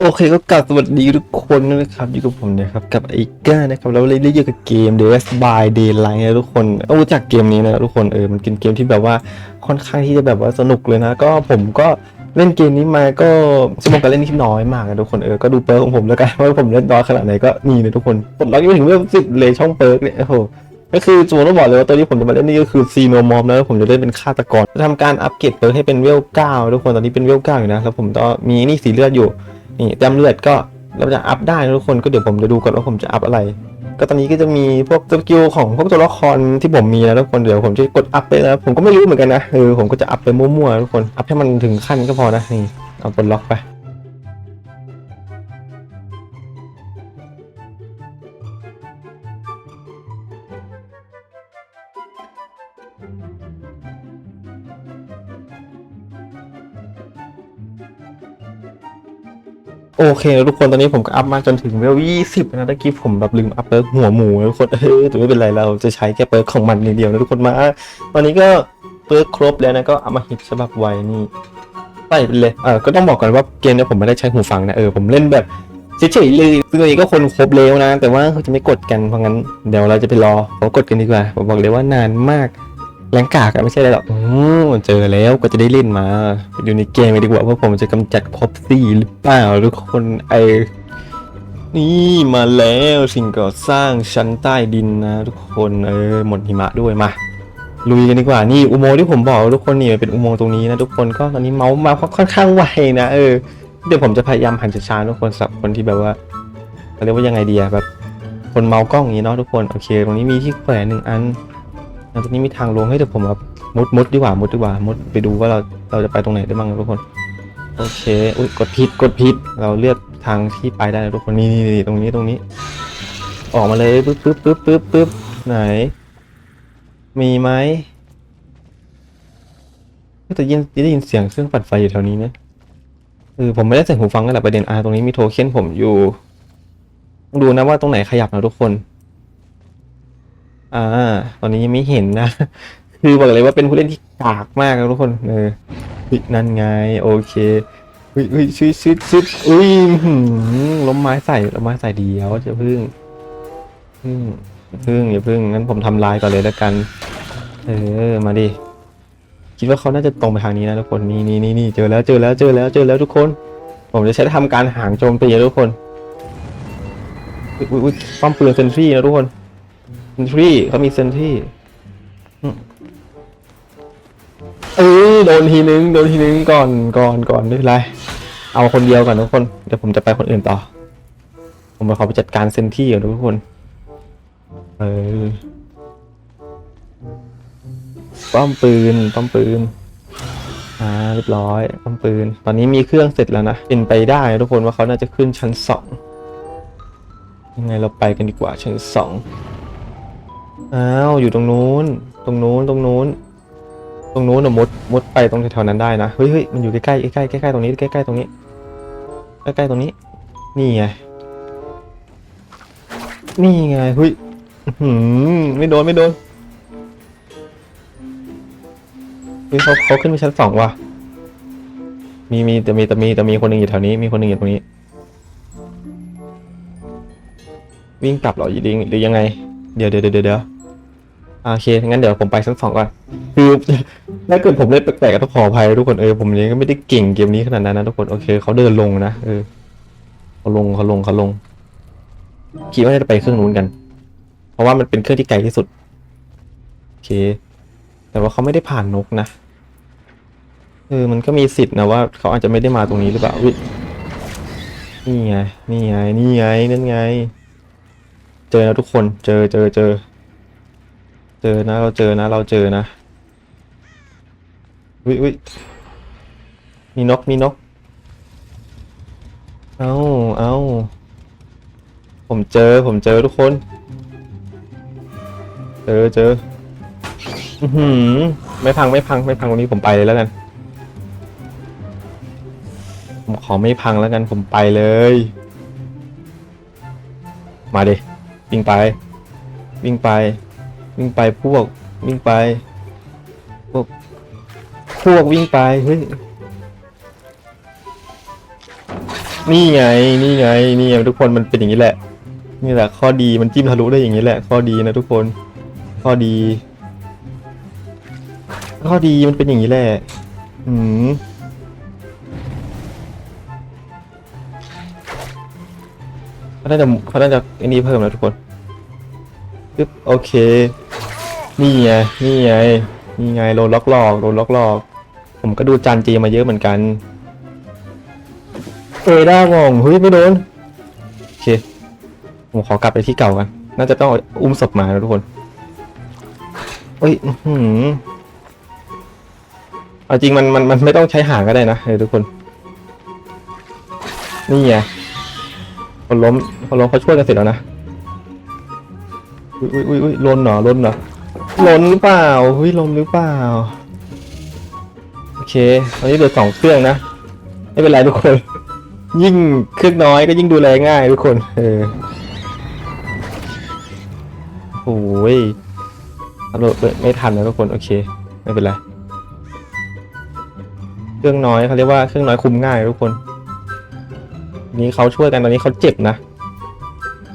โอเคก็กลับสวัสดีทุกคนนะครับอยู่กับผมนะครับกับไอก้านะครับแล้วเลยได้เยอะกับเกม The West by Daylight นะทุกคนต้องรู้จักเกมนี้นะทุกคนเออมันเป็นเกมที่แบบว่าค่อนข้างที่จะแบบว่าสนุกเลยนะ ก็ผมก็เล่นเกมนี้มาก็ชั่วโมงการเล่นที่น้อยมากนะทุกคนเออก็ดูเปิร์กของผมแล้วกันว่าผมเล่นน้อยขนาดไหนก็นี่เลยทุกคนปลดล็อกยังไม่ถึงเรื่องสิบเลยช่องเปิร์กเนี่ยโอ้โหก็คือจูนต้องบอกเลยว่าตัวที่ผมจะมาเล่นนี่ก็คือซีโนมอมนะผมจะเล่นเป็นฆาตกรจะทำการอัปเกรดเปิร์กให้เป็นเวลเก้าทุกคนตอนนี้เป็นเวลเก้าอยู่นะแล้วผมก็มีนี่สีเลือดอยู่ นี่แต้มเลือดก็เราจะอัพได้ทุกคนก็เดี๋ยวผมจะดูก่อนว่าผมจะอัพอะไร ก็ตอนนี้ก็จะมีพวกสกิลของพวกตัวละครที่ผมมีนะทุกคนเดี๋ยวผมจะกดอัพไปนะผมก็ไม่รู้เหมือนกันนะเออผมก็จะอัพไปมั่วๆทุกคนอัพให้มันถึงขั้นก็พอนะนี่เอาปลดล็อกไป โอเคแล้วทุกคนตอนนี้ผมก็อัพมาจนถึงเวลยี่สิบนะตะกี้ผมแบบลืมอัพเปิร์กหัวหมูนะทุกคนเออแต่ไม่เป็นไรเราจะใช้แค่เปิร์กของมันอย่างเดียวนะทุกคนมาตอนนี้ก็เปิร์กครบแล้วนะก็เอามาฮิตฉบับไวนี่ใส่ไปเลยเออก็ต้องบอกก่อนว่าเกมเนี้ยผมไม่ได้ใช้หูฟังนะเออผมเล่นแบบเฉยๆเลยซึ่งตอนนี้ก็คนครบแล้วนะ แต่ว่าเขาจะไม่กดกันเพราะงั้นเดี๋ยวเราจะไปรอเขากดกันดีกว่าผมบอกเลยว่านานมาก แรงกากอะไม่ใช่อะไรหรอกโอ้เจอแล้วก็จะได้เล่นมาไปดูในเกมดีกว่าว่าผมจะกำจัดครบสี่หรือเปล่าทุกคนไอนี่มาแล้วสิ่งก่อสร้างชั้นใต้ดินนะ ทุกคนเออหมดหิมะด้วยมาลุยกันดีกว่านี่อุโมงค์ที่ผมบอกทุกคนนี่มันเป็นอุโมงค์ตรงนี้นะทุกคนก็ตอนนี้เมาส์มาค่อนข้างไวนะเออเดี๋ยวผมจะพยายามหันช้าๆทุกคนสำหรับคนที่แบบว่าเรียกว่ายังไงดีอะแบบคนเมากล้องอย่างนี้เนาะทุกคนโอเค ตรงนี้มีที่แขวนหนึ่งอัน ตรงนี้มีทางลงให้เดี๋ยวผมแบบมุดมุดดีกว่ามุดดีกว่ามุดไปดูว่าเราเราจะไปตรงไหนได้บ้างนะทุกคน โอเคอุ้ยกดผิดกดผิดเราเลือกทางที่ไปได้นะทุกคนนี่นี่นี่ตรงนี้ตรงนี้ ออกมาเลยปึ๊บปึ๊บปึ๊บปึ๊บปึ๊บไหน มีไหมแต่ยินได้ยินเสียงเครื่องปัดไฟอยู่แถวนี้นะเออผมไม่ได้ใส่หูฟังนั่นแหละประเด็นอ่าตรงนี้มีโทเค็นผมอยู่ต้องดูนะว่าตรงไหนขยับนะทุกคน อ่า ตอนนี้ยังไม่เห็นนะ คือบอกเลยว่าเป็นผู้เล่นที่กากมากนะทุกคน เออนั่นไง โอเคเฮ้ยเฮ้ยชิดชิดชิดอุ้ยหือล้มไม้ใส่ล้มไม้ใส่เดียวจะพึ่งพึ่งพึ่งอย่าพึ่งงั้นผมทำลายก่อนเลยแล้วกัน เออ มาดิ คิดว่าเขาน่าจะตรงไปทางนี้นะทุกคน นี่นี่นี่นี่เจอแล้ว เจอแล้ว เจอแล้ว เจอแล้วทุกคน ผมจะใช้ทำการหางโจมตีนะทุกคนอุ๊ยอุ๊ยป้อมปืนเซนทรีนะทุกคน ซนทรีเขามีเซนทรีเออโดนทีนึงโดนทีนึงก่อนก่อนก่อนไม่เป็นไรเอาคนเดียวก่อนทุกคนเดี๋ยวผมจะไปคนอื่นต่อ ผมไปขอไปจัดการเซนทรีก่อนทุกคน เออป้อมปืนป้อมปืนอ่าเรียบร้อยป้อมปืน ตอนนี้มีเครื่องเสร็จแล้วนะเป็นไปได้ทุกคนว่าเขาน่าจะขึ้นชั้นสองยังไงเราไปกันดีกว่าชั้นสอง อ้าวอยู่ตรงนู้น ตรงนู้นตรงนู้น ตรงนู้นอะมดมดไปตรงแถวๆนั้นได้นะเฮ้ยเฮ้ยมันอยู่ใกล้ๆใกล้ใกล้ๆตรงนี้ใกล้ๆตรงนี้ใกล้ๆตรงนี้ นี่ไงนี่ไงเฮ้ยหือไม่โดนไม่โดนเฮ้ยเขาเขาขึ้นไปชั้นสองว่ะมีมีแต่มีแต่มีแต่มีคนหนึ่งอยู่แถวนี้มีคนหนึ่งอยู่ตรงนี้ วิ่งกลับเหรอยิงหรือยังไง เดี๋ยวเดี๋ยวเดี๋ยวเดี๋ยวโอเคงั้นเดี๋ยวผมไปชั้นสองก่อนคือถ้าเกิดผมเล่นแปลกๆก็ต้องขออภัยทุกคนเออผมยังก็ไม่ได้เก่งเกมนี้ขนาดนั้นนะทุกคนโอเคเขาเดินลงนะเออเขาลงเขาลงเขาลงคิดว่าจะไปเครื่องนู้นกัน เพราะว่ามันเป็นเครื่องที่ไกลที่สุดโอเค แต่ว่าเขาไม่ได้ผ่านนกนะเออมันก็มีสิทธิ์นะว่าเขาอาจจะไม่ได้มาตรงนี้หรือเปล่านี่ไงนี่ไงนี่ไงนั่นไง อนะทุกคนเจอเจอเจอ เจอนะเราเจอนะเราเจอนะวิวิมีนกมีนก เอาเอาผมเจอผมเจอทุกคน เจอเจออือหือไม่พังไม่พังไม่พังวันนี้ผมไปเลยแล้วกัน ผมขอไม่พังแล้วกันผมไปเลย มาดิ วิ่งไป วิ่งไป วิ่งไปพวก วิ่งไป พวก พวกวิ่งไป เฮ้ย นี่ไง นี่ไง นี่ไงทุกคนมันเป็นอย่างนี้แหละ นี่แหละ ข้อดีมันจิ้มทะลุได้อย่างนี้แหละ ข้อดีนะทุกคน ข้อดี ข้อดีมันเป็นอย่างนี้แหละ อืม เขาน่าจะเขาน่าจะไอ้นี่เพิ่มแล้วทุกคนปึ๊บโอเค นี่ไง นี่ไง นี่ไงโดนล็อกหลอกโดนล็อกหลอก ผมก็ดูจานจีมาเยอะเหมือนกัน เออได้มองเฮ้ยไม่โดน โอเค ผมขอกลับไปที่เก่ากัน น่าจะต้องอุ้มศพมาแล้วทุกคนเอ้ยหือเอาจริงมันมันมันไม่ต้องใช้หางก็ได้นะเออทุกคน นี่ไง คนล้มคนล้มเขาช่วยกันเสร็จแล้วนะอุ้ยอุ้ยอุ้ยอุ้ยลนเหรอลนเหรอลนหรือเปล่าเฮ้ยลมหรือเปล่าโอเคตอนนี้เหลือสองเครื่องนะไม่เป็นไรทุกคน ยิ่งเครื่องน้อยก็ยิ่งดูแลง่ายทุกคน เออโอ้ยอัพโหลดไม่ทันนะทุกคน โอเค ไม่เป็นไร เครื่องน้อยเขาเรียกว่าเครื่องน้อยคุมง่ายทุกคน นี้เขาช่วยกันตอนนี้เขาเจ็บนะ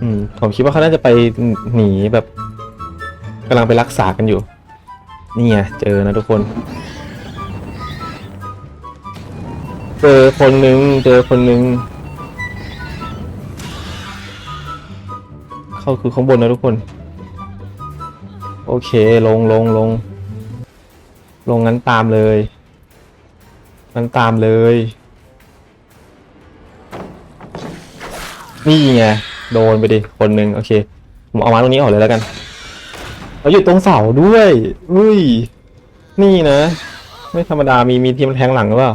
อืม ผมคิดว่าเขาน่าจะไปหนีแบบกำลังไปรักษากันอยู่ นี่ไงเจอนะทุกคน เจอคนหนึ่งเจอคนหนึ่งเขาคือข้างบนนะทุกคน โอเคลงลงลง ลงงั้นตามเลยงั้นตามเลย นี่ไงโดนไปดิคนหนึ่งโอเคผมเอามาตรงนี้ออกเลยแล้วกันเราอยู่ตรงเสาด้วยอุ้ย นี่นะ ไม่ธรรมดามีมีทีมแทงหลังหรือเปล่า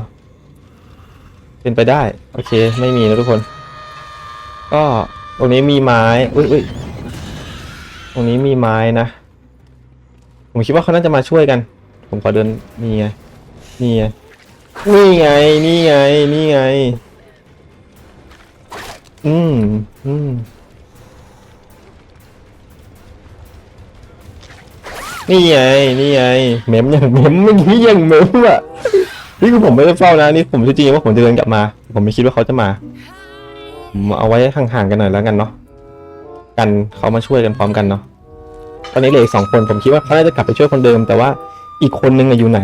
เป็นไปได้ โอเค ไม่มีนะทุกคน ก็ตรงนี้มีไม้อุ้ยอุ้ยตรงนี้มีไม้นะผมคิดว่าเขาน่าจะมาช่วยกัน ผมขอเดินนี่ไงนี่ไงนี่ไงนี่ไงนี่ไง อืม อืม นี่ไง นี่ไงเมมย่างเมมเมื่อกี้ยังเมมอะ นี่คือผมไม่ได้เฝ้านะ นี่ผมจริงๆว่าผมจะเดินกลับมา ผมไม่คิดว่าเขาจะมาผมเอาไว้ห่างๆกันหน่อยแล้วกันเนาะ กันเขามาช่วยกันพร้อมกันเนาะ ตอนนี้เหลืออีกสองคน ผมคิดว่าเขาน่าจะกลับไปช่วยคนเดิม แต่ว่าอีกคนนึงอะอยู่ไหน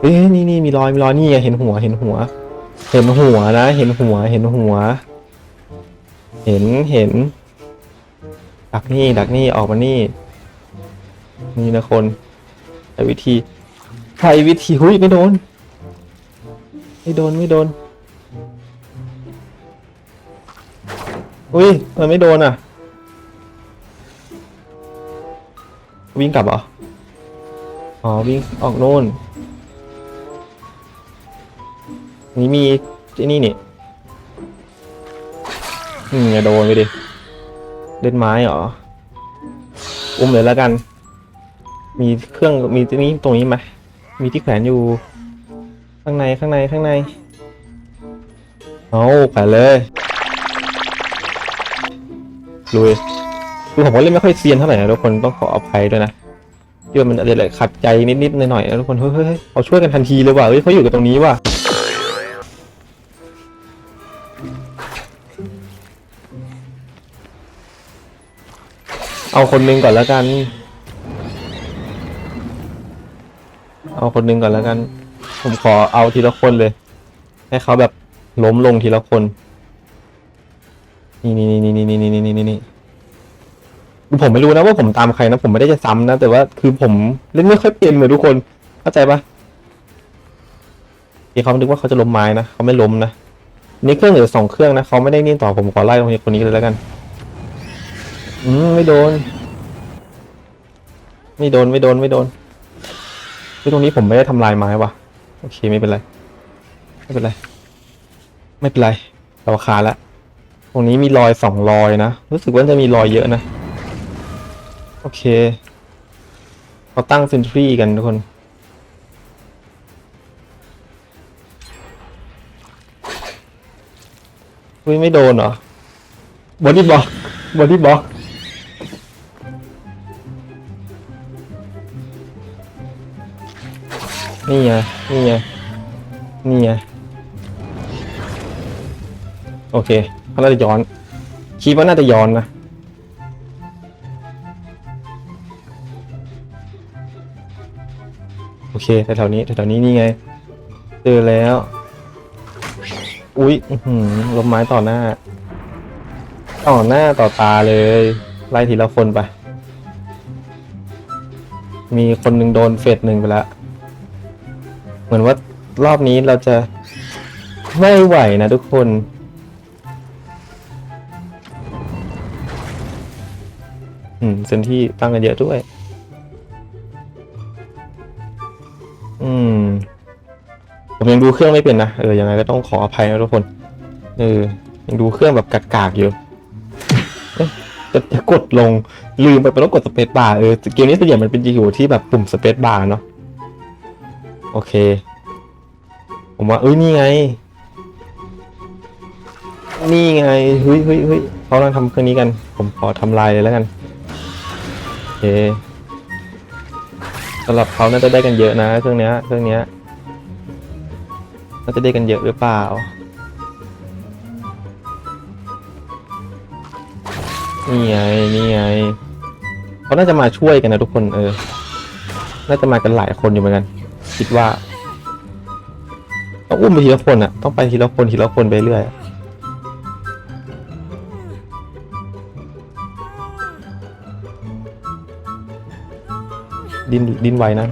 เอ้ยนี่นี่มีรอยมีรอยนี่ไงเห็นหัว เห็นหัว เห็นหัวนะ เห็นหัว เห็นหัว เห็นเห็น ดักนี่ดักนี่ออกมานี่ นี่นะคนใช้วิธีใช้วิธีหุ้ยไม่โดน ไม่โดนไม่โดนอุ้ยมันไม่โดนอะ วิ่งกลับเหรอ อ๋อ วิ่งออกโน่น นี่มีไอ้นี่ นี่นี่ไงโดนไปดิ เล่นไม้เหรอ อุ้มเลยแล้วกัน มีเครื่องมีที่นี้ตรงนี้ไหมมีที่แขวนอยู่ ข้างในข้างในข้างใน เอาแขวนเลยลุยคือผมก็เล่นไม่ค่อยเซียนเท่าไหร่นะทุกคนต้องขออภัยด้วยนะที่ว่ามันอะไรขัดใจนิดๆหน่อยๆนะทุกคนเฮ้ยเฮ้ยเฮ้ยเขาช่วยกันทันทีเลยว่ะเฮ้ยเขาอยู่กันตรงนี้ว่ะ เอาคนหนึงก่อนแล้วกัน เอาคนหนึงก่อนแล้วกัน ผมขอเอาทีละคนเลย ให้เขาแบบล้มลงทีละคน นี่นี่นี่นี่นี่นี่นี่นี่นี่คือผมไม่รู้นะว่าผมตามใครนะ ผมไม่ได้จะซ้ำนะ แต่ว่าคือผมเล่นไม่ค่อยเป็นเลยทุกคน เข้าใจปะที่เขาคิดว่าเขาจะล้มไม้นะเขาไม่ล้มนะนี่เครื่องเหลือสองเครื่องนะเขาไม่ได้นี่ต่อผมขอไล่ตรงนี้คนนี้เลยแล้วกัน อืมไม่โดน ไม่โดนไม่โดนไม่โดนที่ตรงนี้ผมไม่ได้ทำลายไม้วะโอเคไม่เป็นไร ไม่เป็นไร ไม่เป็นไร เราคาแล้วตรงนี้มีรอยสองรอยนะ รู้สึกว่าจะมีรอยเยอะนะ โอเคเขาตั้งเซนทรีกันทุกคนอุ้ยไม่โดนเหรอบอดี้บล็อกบอดี้บล็อก นี่ไง นี่ไง นี่ไง โอเคเขาน่าจะย้อน คิดว่าน่าจะย้อนนะ โอเคแถวๆนี้แถวๆนี้นี่ไง เจอแล้ว อุ๊ยหือล้มไม้ต่อหน้า ต่อหน้าต่อตาเลย ไล่ทีละคนไป มีคนหนึ่งโดนเฟสหนึ่งไปแล้ว เหมือนว่ารอบนี้เราจะไม่ไหวนะทุกคน อืมเซนที่ตั้งกันเยอะด้วย อืม ผมยังดูเครื่องไม่เป็นนะ เออ ยังไงก็ต้องขออภัยนะทุกคน เออ ยังดูเครื่องแบบกากๆอยู่จะกดลงลืมไปไปต้องกดสเปซบาร์เออเกมนี้ส่วนใหญ่มันเป็นอยู่ที่แบบปุ่มสเปซบาร์เนาะ อเค ผมว่าเอ้ยนี่ไง นี่ไงเฮ้ยเฮ้ยเฮ้ยเขากำลังทำเครื่องนี้กัน ผมขอทำลายเลยแล้วกันโอเคสำหรับเขาน่าจะได้กันเยอะนะเครื่องเนี้ยเครื่องเนี้ยน่าจะได้กันเยอะหรือเปล่านี่ไงนี่ไงเขาน่าจะมาช่วยกันนะทุกคนเออ น่าจะมากันหลายคนอยู่เหมือนกัน คิดว่าต้องอุ้มไปทีละคนอะต้องไปทีละคนทีละคนไปเรื่อยอะดินดินไวนะ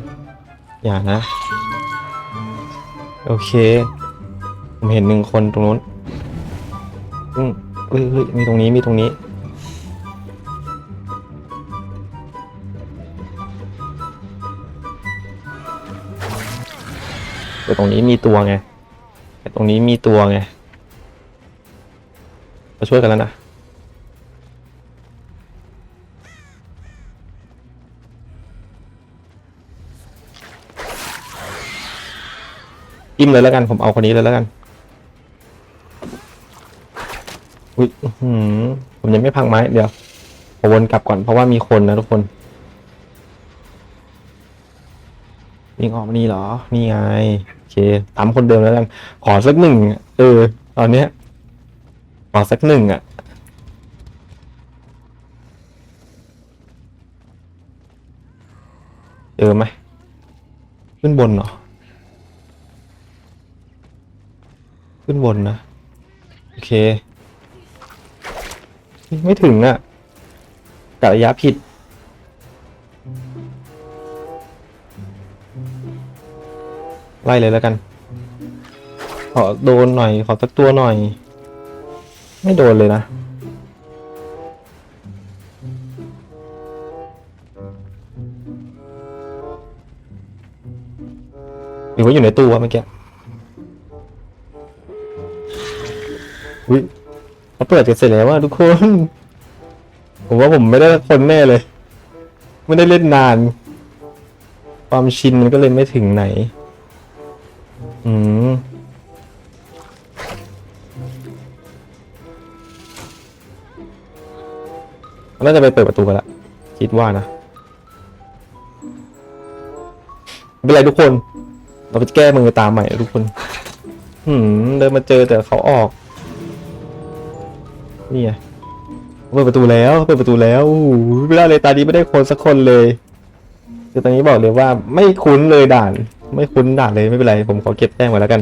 อย่านะ โอเค ผมเห็นหนึ่งคนตรงนู้นอืมเฮ้ยเฮ้ยมีตรงนี้มีตรงนี้ แต่ตรงนี้มีตัวไงแต่ตรงนี้มีตัวไงมาช่วยกันแล้วนะอิ่มเลยแล้วกันผมเอาคนนี้เลยแล้วกันอุ้ยผมยังไม่พังไม้เดี๋ยวผมวนกลับก่อนเพราะว่ามีคนนะทุกคน วิ่งออกมานี่เหรอ นี่ไง โอเคตามคนเดิมแล้วกัน ขอสักหนึ่ง เออ ตอนเนี้ย ขอสักหนึ่งอะ เจอไหม ขึ้นบนเหรอ ขึ้นบนนะ โอเค ไม่ถึงอะกะระยะผิด ไล่เลยแล้วกัน ขอโดนหน่อย ขอสักตัวหน่อย ไม่โดนเลยนะ หรือว่าอยู่ในตู้วะเมื่อกี้อุ้ยเขาเปิดกันเสร็จแล้วว่าทุกคน ผมว่าผมไม่ได้คนแน่เลย ไม่ได้เล่นนาน ความชินมันก็เลยไม่ถึงไหน อืมน่าจะไปเปิดประตูกันละคิดว่านะไม่เป็นไรทุกคน เราไปแก้มือตามใหม่นะทุกคน หืมเดินมาเจอแต่เขาออก นี่ไงเขาเปิดประตูแล้วเขาเปิดประตูแล้วโอ้โหไม่ได้เลยตาดีไม่ได้คนสักคนเลยคือตอนนี้บอกเลยว่าไม่คุ้นเลยด่าน ไม่คุ้นด่านเลยไม่เป็นไร ผมขอเก็บแต้มไว้แล้วกัน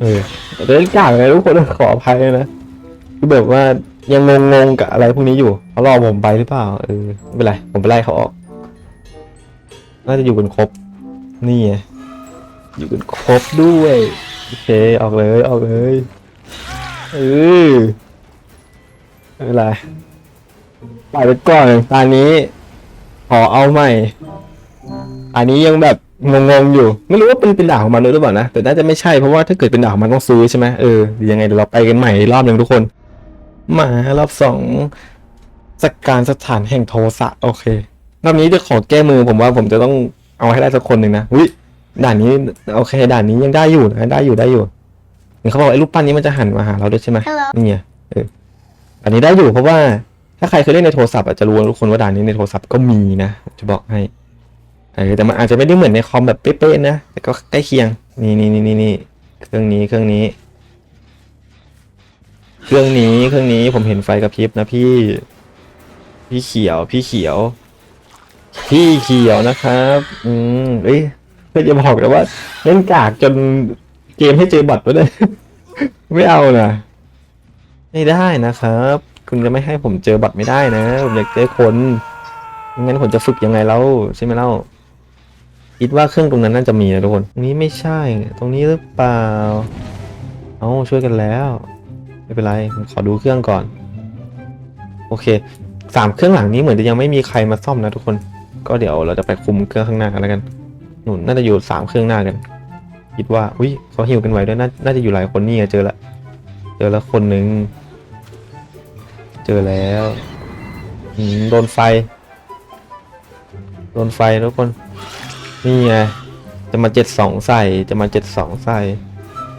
เออแต่เรื่องกากเลยทุกคนขออภัยเลยนะคือแบบว่ายังงงๆกับอะไรพวกนี้อยู่เขารอผมไปหรือเปล่าเออไม่เป็นไรผมไปไล่เขาออก น่าจะอยู่กันครบ นี่ไงอยู่กันครบด้วยโอเคออกเลยออกเลยเออไม่เป็นไรปล่อยไปก่อนตอนนี้ขอเอาใหม่ อันนี้ยังแบบ งงๆอยู่ ไม่รู้ว่าเป็นเป็นด่าของมันหรือเปล่านะแต่น่าจะไม่ใช่เพราะว่าถ้าเกิดเป็นด่าของมันต้องซื้อใช่ไหมเออเดี๋ยวยังไงเดี๋ยวเราไปกันใหม่รอบหนึ่งทุกคน มารอบสองสักการสถานแห่งโทสะโอเครอบนี้จะขอแก้มือผมว่าผมจะต้องเอาให้ได้สักคนหนึ่งนะอุ้ยด่านนี้โอเค ด่านนี้ยังได้อยู่นะได้อยู่ได้อยู่เห็นเขาบอกไอ้รูปปั้นนี้มันจะหันมาหาเราด้วยใช่ไหม Hello นี่ไงเอออันนี้ได้อยู่เพราะว่าถ้าใครเคยเล่นในโทรศัพท์อาจจะรู้นะทุกคนว่าด่านนี้ในโทรศัพท์ก็มีนะจะบอกให้ เออแต่มันอาจจะไม่ได้เหมือนในคอมแบบเป๊ะๆนะ แต่ก็ใกล้เคียง นี่นี่นี่นี่นี่เครื่องนี้เครื่องนี้ เครื่องนี้เครื่องนี้ผมเห็นไฟกระพริบนะพี่ พี่เขียวพี่เขียว พี่เขียวนะครับ อืมเอ้ยเพื่อจะบอกแต่ว่าเล่นกากจนเกมให้เจอบัตรไปเลย ไม่เอานะไม่ได้นะครับ คุณจะไม่ให้ผมเจอบัตรไม่ได้นะ ผมอยากเจอคนงั้นผมจะฝึกยังไงแล้วใช่ไหมเล่า คิดว่าเครื่องตรงนั้นน่าจะมีนะทุกคนตรงนี้ไม่ใช่ ตรงนี้หรือเปล่า เอาช่วยกันแล้ว ไม่เป็นไรผมขอดูเครื่องก่อน โอเคสามเครื่องหลังนี้เหมือนจะยังไม่มีใครมาซ่อมนะทุกคน ก็เดี๋ยวเราจะไปคุมเครื่องข้างหน้ากันแล้วกัน หนุนน่าจะอยู่สามเครื่องหน้ากัน คิดว่า อุ้ยเขาหิวกันไวด้วยน่าน่าจะอยู่หลายคนนี่เจอละ เจอแล้วคนหนึ่ง เจอแล้วโดนไฟ โดนไฟทุกคน นี่ไง จะมาเจ็ดสองใส่ จะมาเจ็ดสองใส่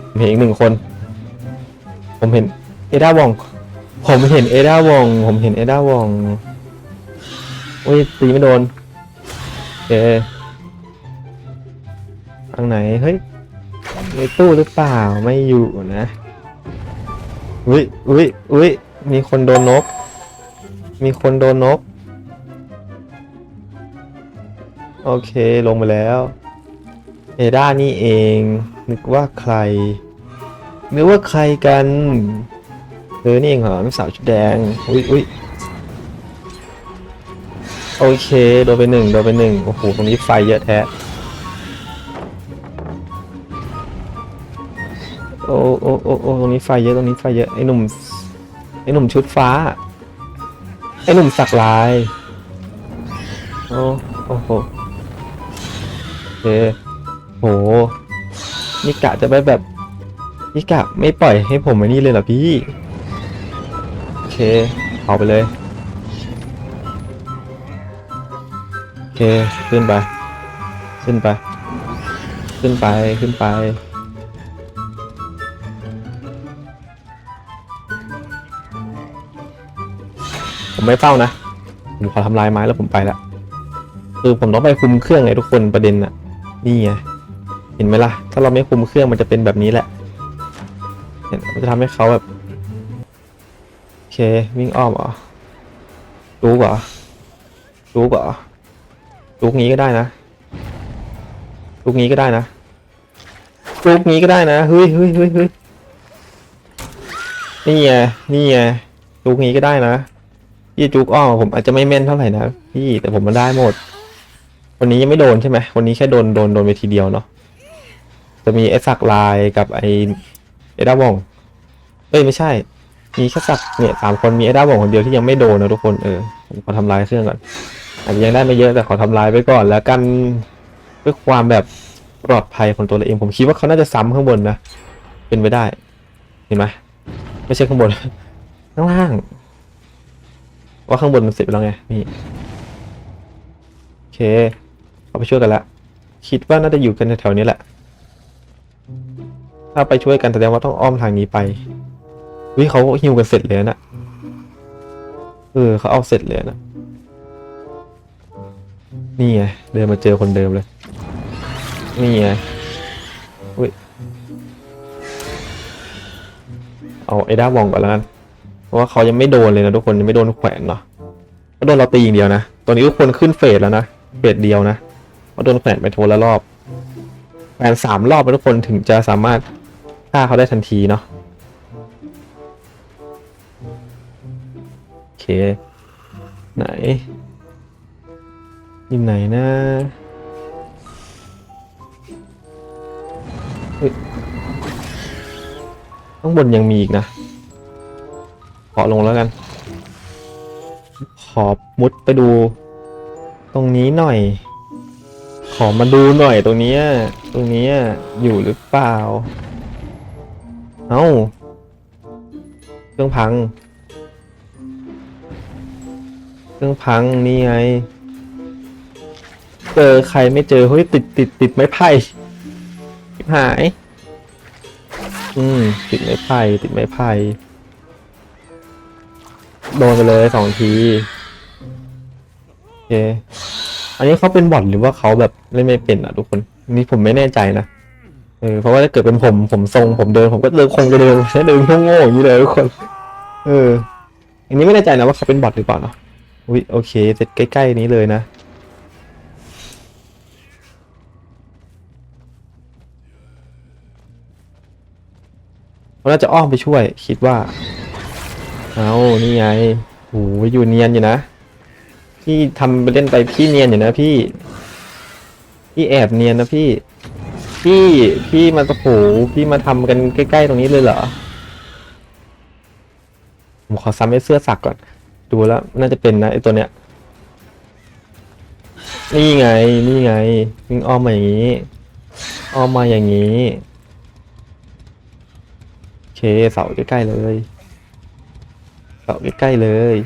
ผมเห็นอีกหนึ่งคน ผมเห็นเอดาวอง ผมเห็นเอดาวอง ผมเห็นเอดาวอง โอ้ยตีไม่โดนโอทางไหน เฮ้ย ในตู้หรือเปล่า ไม่อยู่นะ อุ้ยอุ้ยอุ้ยมีคนโดนนก มีคนโดนนก โอเคลงไปแล้วเอด้านี่เอง นึกว่าใคร นึกว่าใครกันเธอนี่เองเหรอลูกสาวชุดแดงอุ้ยอุ้ยโอเคโดนไปหนึ่งโดนไปหนึ่งโอ้โหตรงนี้ไฟเยอะแท้โอ้โอ้โอ้โอ้ตรงนี้ไฟเยอะตรงนี้ไฟเยอะไอ้หนุ่มไอ้หนุ่มชุดฟ้าไอ้หนุ่มสักลายโอ้โอ้โห โอเคโห นี่กะจะไปแบบ นี่กะไม่ปล่อยให้ผมมานี่เลยเหรอพี่ โอเค เอาไปเลย โอเค ขึ้นไป ขึ้นไป ขึ้นไป ขึ้นไป ผมไม่เฝ้านะ ผมขอทำลายไม้แล้วผมไปละ คือผมต้องไปคุมเครื่องไงทุกคนประเด็นน่ะ นี่ไงเห็นไหมล่ะ ถ้าเราไม่คุมเครื่องมันจะเป็นแบบนี้แหละเห็นมันจะทำให้เขาแบบโอเควิ่งอ้อมเหรอลูกเหรอลูกเหรอลูกนี้ก็ได้นะลูกนี้ก็ได้นะลูกนี้ก็ได้นะเฮ้ยเฮ้ยเฮ้ยเฮ้ยนี่ไงนี่ไงลูกนี้ก็ได้นะพี่จุกอ้อมผมอาจจะไม่แม่นเท่าไหร่นะพี่แต่ผมมันได้หมด วันนี้ยังไม่โดนใช่ไหมวันนี้แค่โดนโดนโดนไปทีเดียวเนาะจะมีไอ้สักลายกับไอ้เอดาวองเอ้ยไม่ใช่ มีแค่สักเนี่ยสามคนมีไอ้ดาวองคนเดียวที่ยังไม่โดนนะทุกคนเออขอทำลายเครื่องก่อนอาจจะยังได้ไม่เยอะแต่ขอทำลายไปก่อนแล้วกันเพื่อความแบบปลอดภัยของตัวเราเองผมคิดว่าเขาน่าจะซ้ำข้างบนนะเป็นไปได้ เห็นไหมไม่ใช่ข้างบนข้างล่างว่าข้างบนมันเสร็จไปแล้วไงนี่โอเค เอาไปช่วยกันละคิดว่าน่าจะอยู่กันแถวๆนี้แหละ ถ้าไปช่วยกันแสดงว่าต้องอ้อมทางนี้ไปวิเขาฮิวกันเสร็จเลยนะเออเขาเอาเสร็จเลยนะนี่ไงเดินมาเจอคนเดิมเลย นี่ไงอุ้ยเอาไอ้ด้าวองก่อนแล้วกันเพราะว่าเขายังไม่โดนเลยนะทุกคนยังไม่โดนแขวนเนาะก็โดนเราตีอย่างเดียวนะตอนนี้ทุกคนขึ้นเฟสแล้วนะเฟสเดียวนะ พราะโดนแขวนไปโทละรอบแขวนสามรอบนทุกคนถึงจะสามารถฆ่าเขาได้ทันทีเนาะโอเค ไหนอยู่ไหนนะเฮ้ยข้างบนยังมีอีกนะ ขอลงแล้วกัน ขอมุดไปดู ตรงนี้หน่อย ขอมาดูหน่อยตรงนี้ตรงนี้อยู่หรือเปล่า เอ้า เครื่องพัง เครื่องพังนี่ไง เจอใครไม่เจอเฮ้ยติดติดติดไม้ไผ่ชิบหาย อืม ติดไม้ไผ่ติดไม้ไผ่โดนไปเลยสองที โอเค อันนี้เขาเป็นบอทหรือว่าเขาแบบเล่นไม่เป็นอะทุกคนนี่ผมไม่แน่ใจนะเออเพราะว่าถ้าเกิดเป็นผมผมทรงผมเดินผมก็เดินคงจะเดินแค่เดินโง่ๆอย่างนี้เลยทุกคน เออ อันนี้ไม่แน่ใจนะว่าเขาเป็นบอทหรือเปล่าเนาะอุ้ยโอเคเสร็จใกล้ๆนี้เลยนะเราน่าจะอ้อมไปช่วย คิดว่า เอานี่ไงโอ้ยอยู่เนียนอยู่นะ พี่ทำไปเล่นไปพี่เนียนอยู่นะพี่ พี่แอบเนียนนะพี่ พี่พี่มาโอ้โหพี่มาทำกันใกล้ๆตรงนี้เลยเหรอผมขอซ้ำไอ้เสื้อสักก่อน ดูแล้ว น่าจะเป็นนะไอ้ตัวเนี้ย นี่ไง นี่ไงวิ่งอ้อมมาอย่างนี้ อ้อมมาอย่างนี้ โอเคเสาใกล้ๆเลยเสาใกล้ๆเลย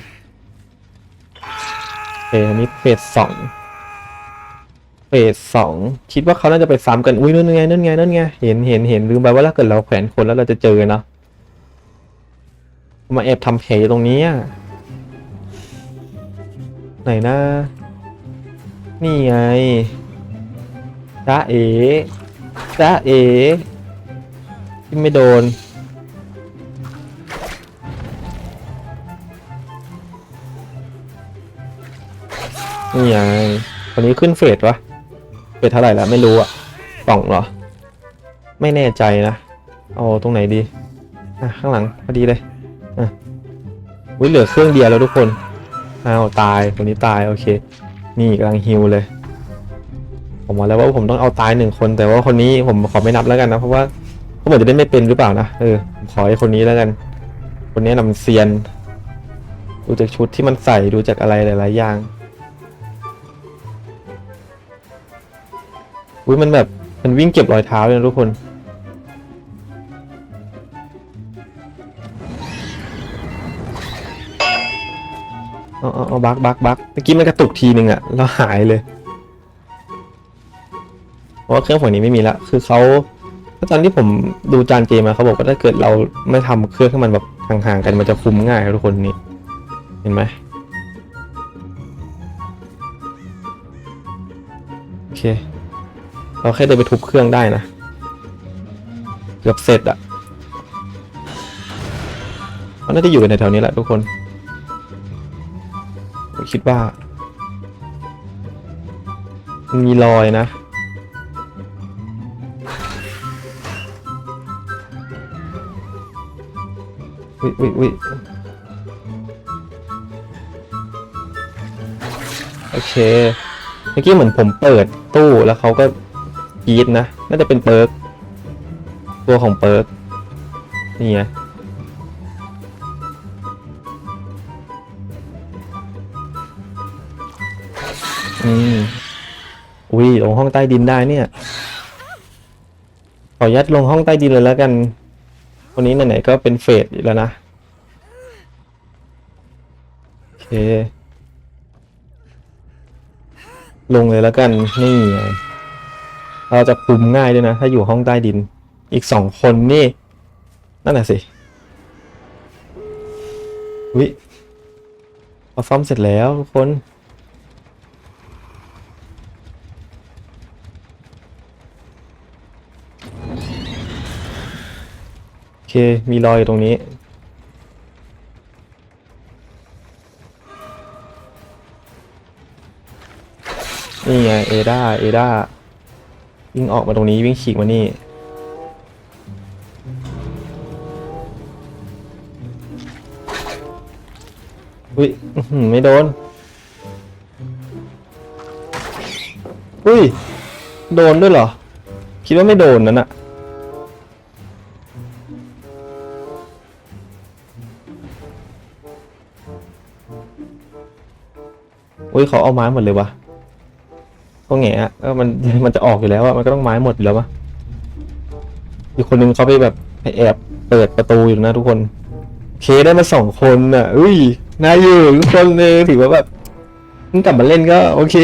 คอันนี้เฟสสองเฟสสองคิดว่าเขาน่าจะไปซ้ำกัน อุ้ยนั่นไงนั่นไงนั่นไงเห็นเห็นเห็นลืมไปว่าถ้าเกิดเราแขวนคนแล้วเราจะเจอเนาะมาแอบทำแผลอยู่ตรงนี้ไหนนะนี่ไงจ้าเอ๋จ้าเอ๋ที่ไม่โดน นี่ไงคนนี้ขึ้นเฟสวะเฟสเท่าไหร่แล้วไม่รู้อะสองเหรอ ไม่แน่ใจนะเอาตรงไหนดีอะข้างหลังพอดีเลยอะอุ้ยเหลือเครื่องเดียวแล้วทุกคนอ้าวตายคนนี้ตายโอเค นี่กำลังฮิวเลย ผมบอกแล้วว่าผมต้องเอาตายหนึ่งคน แต่ว่าคนนี้ผมขอไม่นับแล้วกันนะเพราะว่าเขาเหมือนจะได้ไม่เป็นหรือเปล่านะเออผมขอให้คนนี้แล้วกัน คนนี้นำเซียน ดูจากชุดที่มันใส่ดูจากอะไรหลาย ๆ อย่าง อุ้ยมันแบบมันวิ่งเก็บรอยเท้าเลยนะทุกคน เอาเอาเอาบักบักบักเมื่อกี้มันกระตุกทีหนึ่งอะแล้วหายเลย เพราะว่าเครื่องฝั่งนี้ไม่มีละ คือเขาตอนที่ผมดูจานเจมาเขาบอกว่าถ้าเกิดเราไม่ทำเครื่องให้มันแบบห่างๆกันมันจะคุมง่ายทุกคนนี่ เห็นไหมโอเค เราแค่เดินไปทุบเครื่องได้นะ เกือบเสร็จอะเขาน่าจะอยู่กันแถวนี้แหละทุกคนผมคิดว่า มีรอยนะวิวิวิโอเค เมื่อกี้เหมือนผมเปิดตู้แล้วเขาก็ กีดนะ น่าจะเป็นเปิร์กตัวของเปิร์กนี่ไงอืมอุ้ยลงห้องใต้ดินได้เนี่ย ขอยัดลงห้องใต้ดินเลยแล้วกันวันนี้ไหนๆก็เป็นเฟสอยู่แล้วนะ โอเค ลงเลยแล้วกัน นี่ไง เราจะคุมง่ายด้วยนะ ถ้าอยู่ห้องใต้ดิน อีกสองคนนี่ นั่นแหละสิวิเราซ่อมเสร็จแล้วทุกคน โอเค มีรอยอยู่ตรงนี้นี่ไงเอดาเอดา วิ่งออกมาตรงนี้วิ่งฉีกมานี่ อุ้ยอื้อหือไม่โดน อุ้ย โดนด้วยเหรอ คิดว่าไม่โดนนั่นอะอุ้ยเขาเอาไม้หมดเลยวะ ก็แง่อะก็มันมันจะออกอยู่แล้วอะมันก็ต้องไม้หมดอยู่แล้วปะอีกคนนึงเขาไปแบบไปแอบเปิดประตูอยู่นะทุกคนเคได้มาสองคนอะอุ้ยนายอยู่ทุกคนเลยถือว่าแบบมึงกลับมาเล่นก็ โอเค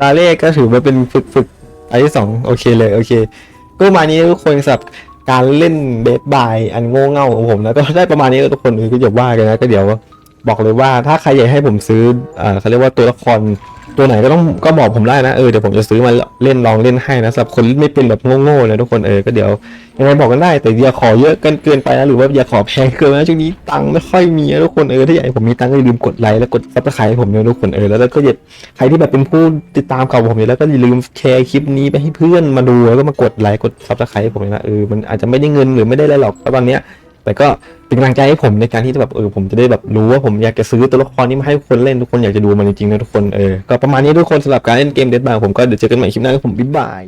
ตาเลขก็ถือว่าเป็นฝึกฝึกอันที่สองโอเคเลย โอเค ก็ประมาณนี้ทุกคนสับการเล่นเบสบายอันโง่เง่าของผมแล้วก็ได้ประมาณนี้แล้วทุกคนเออก็อย่าว่ากันนะก็เดี๋ยว บอกเลยว่าถ้าใครอยากให้ผมซื้ออ่าเขาเรียกว่าตัวละคร ตัวไหนก็ต้องก็บอกผมได้นะ เออเดี๋ยวผมจะซื้อมาเล่นลองเล่นให้นะสำหรับคนไม่เป็นแบบโง่ๆเลยทุกคนเออก็เดี๋ยวยังไงบอกกันได้แต่อย่าขอเยอะเกินเกินไปนะหรือว่าอย่าขอแพงเกินนะช่วงนี้ตังค์ไม่ค่อยมีนะทุกคนเออถ้าอยากให้ผมมีตังค์ก็อย่าลืมกดไลค์และกดซับสไครต์ให้ผมด้วยทุกคนเออแล้วก็อย่าใครที่แบบเป็นผู้ติดตามเก่าผมอยู่แล้วก็อย่าลืมแชร์คลิปนี้ไปให้เพื่อนมาดูแล้วก็มากดไลค์กดซับสไครต์ให้ผมนะเออมันอาจจะไม่ได้เงินหรือไม่ได้อะไรหรอกตอนเนี้ย แต่ก็เป็นกำลังใจให้ผมในการที่จะแบบเออผมจะได้แบบรู้ว่าผมอยากจะซื้อตัวละครนี้มาให้คนเล่นทุกคนอยากจะดูมันจริงๆนะทุกคนเออก็ประมาณนี้ทุกคนสำหรับการเล่นเกมเดดบาร์ผมก็เดี๋ยวเจอกันใหม่คลิปหน้าครับผมบ๊ายบาย